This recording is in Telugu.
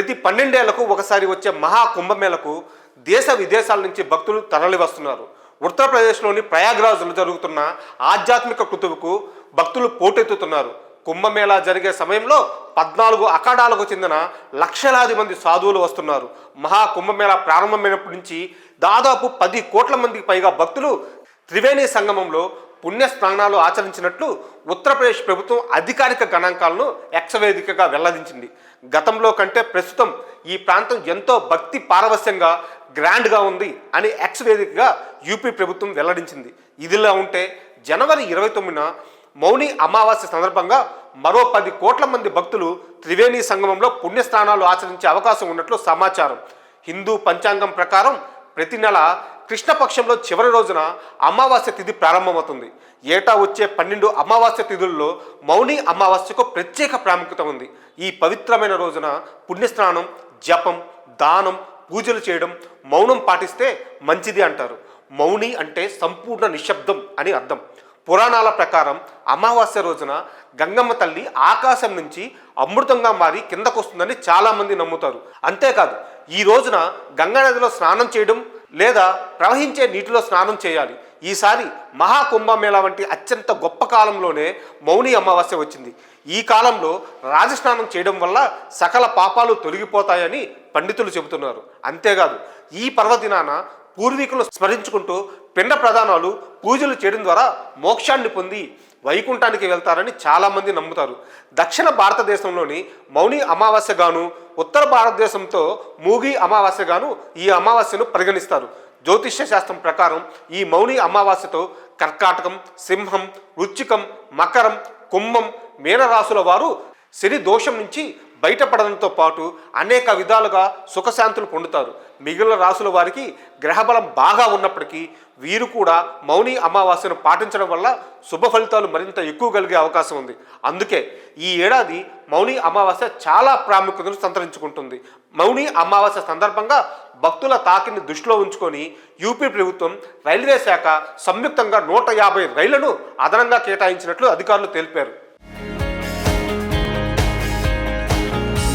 ప్రతి పన్నెండేళ్ళకు ఒకసారి వచ్చే మహా కుంభమేళకు దేశ విదేశాల నుంచి భక్తులు తరలి వస్తున్నారు ఉత్తరప్రదేశ్లోని ప్రయాగ్రాజ్లో జరుగుతున్న ఆధ్యాత్మిక కృతువుకు భక్తులు పోటెత్తుతున్నారు. కుంభమేళా జరిగే సమయంలో పద్నాలుగు అఖాడాలకు చెందిన లక్షలాది మంది సాధువులు వస్తున్నారు. మహా కుంభమేళా ప్రారంభమైనప్పటి నుంచి దాదాపు పది కోట్ల మందికి పైగా భక్తులు త్రివేణి సంగమంలో పుణ్య స్నానాలు ఆచరించినట్లు ఉత్తరప్రదేశ్ ప్రభుత్వం అధికారిక గణాంకాలను ఎక్సవేదికగా వెల్లడించింది. గతంలో కంటే ప్రస్తుతం ఈ ప్రాంతం ఎంతో భక్తి పారవస్యంగా గ్రాండ్గా ఉంది అని ఎక్స్ వేదికగా యూపీ ప్రభుత్వం వెల్లడించింది. ఇదిలా ఉంటే జనవరి ఇరవై తొమ్మిదిన మౌని అమావాస్య సందర్భంగా మరో పది కోట్ల మంది భక్తులు త్రివేణి సంగమంలో పుణ్యస్నానాలు ఆచరించే అవకాశం ఉన్నట్లు సమాచారం. హిందూ పంచాంగం ప్రకారం ప్రతి నెల కృష్ణపక్షంలో చివరి రోజున అమావాస్య తిథి ప్రారంభమవుతుంది. ఏటా వచ్చే పన్నెండు అమావాస్య తిథుల్లో మౌని అమావాస్యకు ప్రత్యేక ప్రాముఖ్యత ఉంది. ఈ పవిత్రమైన రోజున పుణ్యస్నానం జపం దానం పూజలు చేయడం మౌనం పాటిస్తే మంచిది అంటారు. మౌని అంటే సంపూర్ణ నిశ్శబ్దం అని అర్థం. పురాణాల ప్రకారం అమావాస్య రోజున గంగమ్మ తల్లి ఆకాశం నుంచి అమృతంగా మారి కిందకు వస్తుందని చాలామంది నమ్ముతారు. అంతేకాదు ఈ రోజున గంగా నదిలో స్నానం చేయడం లేదా ప్రవహించే నీటిలో స్నానం చేయాలి. ఈసారి మహాకుంభమేళ వంటి అత్యంత గొప్ప కాలంలోనే మౌని అమావాస్య వచ్చింది. ఈ కాలంలో రాజస్నానం చేయడం వల్ల సకల పాపాలు తొలగిపోతాయని పండితులు చెబుతున్నారు. అంతేకాదు ఈ పర్వదినాన పూర్వీకులు స్మరించుకుంటూ పిండ ప్రదానాలు పూజలు చేయడం ద్వారా మోక్షాన్ని పొంది వైకుంఠానికి వెళ్తారని చాలామంది నమ్ముతారు. దక్షిణ భారతదేశంలోని మౌని అమావాస్యగాను ఉత్తర భారతదేశంతో మూగి అమావాస్యగాను ఈ అమావాస్యను పరిగణిస్తారు. జ్యోతిష్య శాస్త్రం ప్రకారం ఈ మౌని అమావాస్యతో కర్కాటకం సింహం వృచ్చికం మకరం కుంభం మీనరాశుల వారు శని దోషం నుంచి బయటపడడంతో పాటు అనేక విధాలుగా సుఖశాంతులు పొందుతారు. మిగిలిన రాసుల వారికి గ్రహబలం బాగా ఉన్నప్పటికీ వీరు కూడా మౌని అమావాస్యను పాటించడం వల్ల శుభ ఫలితాలు మరింత ఎక్కువ కలిగే అవకాశం ఉంది. అందుకే ఈ ఏడాది మౌని అమావాస్య చాలా ప్రాముఖ్యతను సంతరించుకుంటుంది. మౌని అమావాస్య సందర్భంగా భక్తుల తాకిని దృష్టిలో ఉంచుకొని యూపీ ప్రభుత్వం రైల్వే శాఖ సంయుక్తంగా నూట యాభై రైళ్ళను అదనంగా కేటాయించినట్లు అధికారులు తెలిపారు.